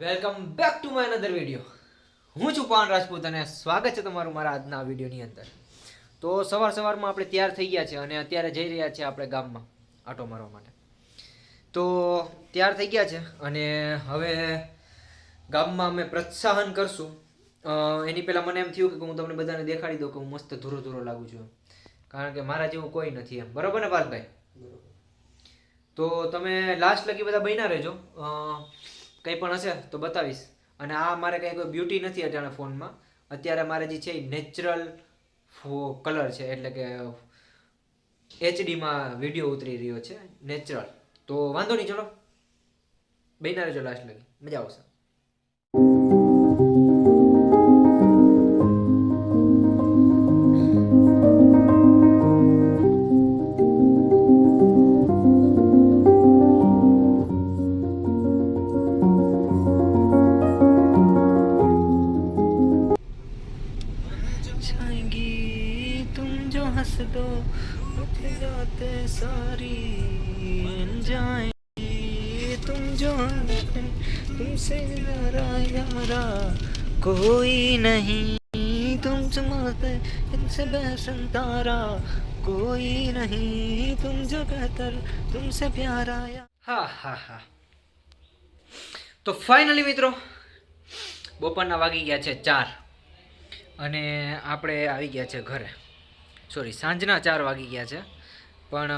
Welcome back to my another video હું છું પાન રાજપૂત અને સ્વાગત છે તમારું મારા આજના વિડીયોની અંદર. તો સવાર સવારમાં આપણે તૈયાર થઈ ગયા છે અને અત્યારે જઈ રહ્યા છીએ આપણે ગામમાં આટો મારવા માટે. તો તૈયાર થઈ ગયા છે અને હવે ગામમાં અમે પ્રોત્સાહન કરશું. એની પહેલાં મને એમ થયું કે હું તમને બધાને દેખાડી દઉં કે હું મસ્ત ધૂરો ધૂરો લાગુ છું. કારણ કે મારા જેવું કોઈ નથી એમ. બરોબર ને પાર્થભાઈ તો તમે લાસ્ટ લગી બધા બન્યા રહેજો. કંઈ પણ હશે તો બતાવીશ. અને આ મારે કંઈ કોઈ બ્યુટી નથી અટાણે ફોનમાં. અત્યારે મારે જે છે એ નેચરલ કલર છે, એટલે કે એચડીમાં વીડિયો ઉતરી રહ્યો છે નેચરલ તો વાંધો નહીં, ચલો. બન્યા જો લાસ્ટ લગી. મજા આવશે. तुम जो हंस दो उठ जाते सारी जाएंगी तुम जो तुमसे यारा यारा कोई नहीं तुम चमाते इनसे बहसन तारा कोई नहीं तुम जो बेहतर तुमसे प्यारा या હા હા હા તો ફાઇનલી મિત્રો બપોરના વાગી ગયા છે ચાર અને આપણે આવી ગયા છે ઘરે સોરી, સાંજના ચાર વાગી ગયા છે. પણ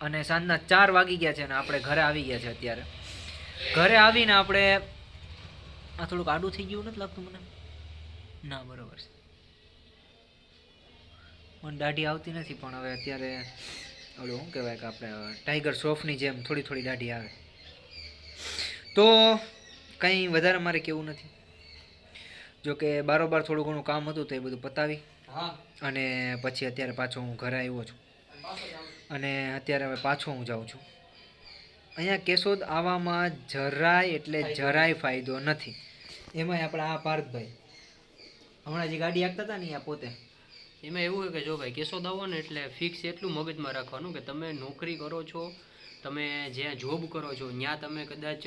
અને સાંજના ચાર વાગી ગયા છે અને આપણે ઘરે આવી ગયા છે અત્યારે. ઘરે આવીને આપણે, આ થોડુંક આડું થઈ ગયું નથી લાગતું મને? ના, બરોબર છે. મને દાઢી આવતી નથી, પણ હવે અત્યારે, ઓલું શું કહેવાય કે આપણે ટાઈગર શ્રોફની જેમ થોડી થોડી દાઢી આવે. તો, કંઈ વધારે મારે કેવું નથી. જો કે બારોબાર થોડું ઘણું કામ હતું તો એ બધું પતાવી. અને પછી અત્યારે પાછો હું ઘરે આવ્યો છું. અને અત્યારે હવે પાછો હું જાઉં છું. અહીંયા કેશોદ આવવામાં જરાય એટલે જરાય ફાયદો નથી. એમાંય આપણા આ પાર્થભાઈ હમણાં જે ગાડી આપતા હતા ને આ પોતે. એમાં એવું હોય કે જો ભાઈ કેશોદ આવો ને એટલે ફિક્સ એટલું મગજમાં રાખવાનું કે તમે નોકરી કરો છો તમે જ્યાં જોબ કરો છો ત્યાં તમે કદાચ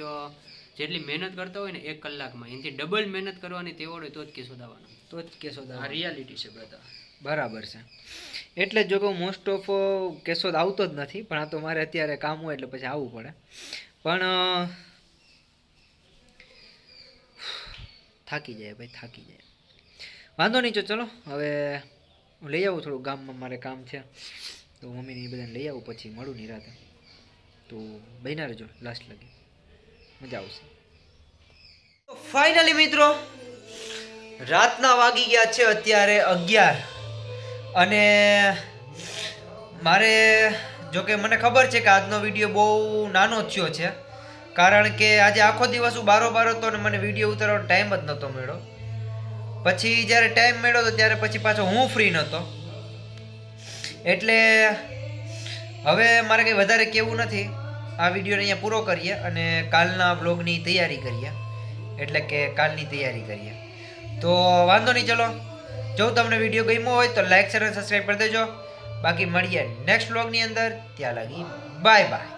જેટલી મહેનત કરતા હોય ને એક કલાકમાં. એનાથી ડબલ મહેનત કરવાની તેવડ હોય તો જ કેશોદ આવવાનું તો જ કેશોદ આ રિયાલિટી છે બધા. બરાબર છે. એટલે જ કે મોસ્ટ ઓફ કેશોદ આવતો જ નથી પણ આ તો મારે અત્યારે કામ હોય એટલે પછી આવવું પડે. પણ થાકી જાય ભાઈ થાકી જાય. વાંધો નહીં જો ચલો હવે હું લઈ આવું થોડું ગામમાં મારે કામ છે. તો મમ્મીને એ બધાને લઈ આવું પછી મળું નિરાતે. તો બહેના રહેજો લાસ્ટ લગી. મજા આવશે. ફાઇનલી મિત્રો, રાતના વાગી ગયા છે અત્યારે અગિયાર. અને મારે જો કે મને ખબર છે કે આજનો વીડિયો બહુ નાનો થયો છે, કારણ કે આજે આખો દિવસ હું બારો બારો હતો અને મને વીડિયો ઉતારવાનો ટાઈમ જ નહોતો મળ્યો. પછી જ્યારે ટાઈમ મળ્યો તો ત્યારે પછી પાછો હું ફ્રી નહોતો. એટલે હવે મારે કંઈ વધારે કહેવું નથી. આ વિડીયોને અહીંયા પૂરો કરીએ અને કાલના બ્લોગની તૈયારી કરીએ. એટલે કે કાલની તૈયારી કરીએ. તો વાંધો નહીં, ચલો. જો તમને વીડિયો ગમ્યો હોય તો લાઈક, શેર અને સબસ્ક્રાઈબ કરી દેજો. બાકી મળીએ નેક્સ્ટ બ્લોગની અંદર. ત્યાં લાગી. Bye bye.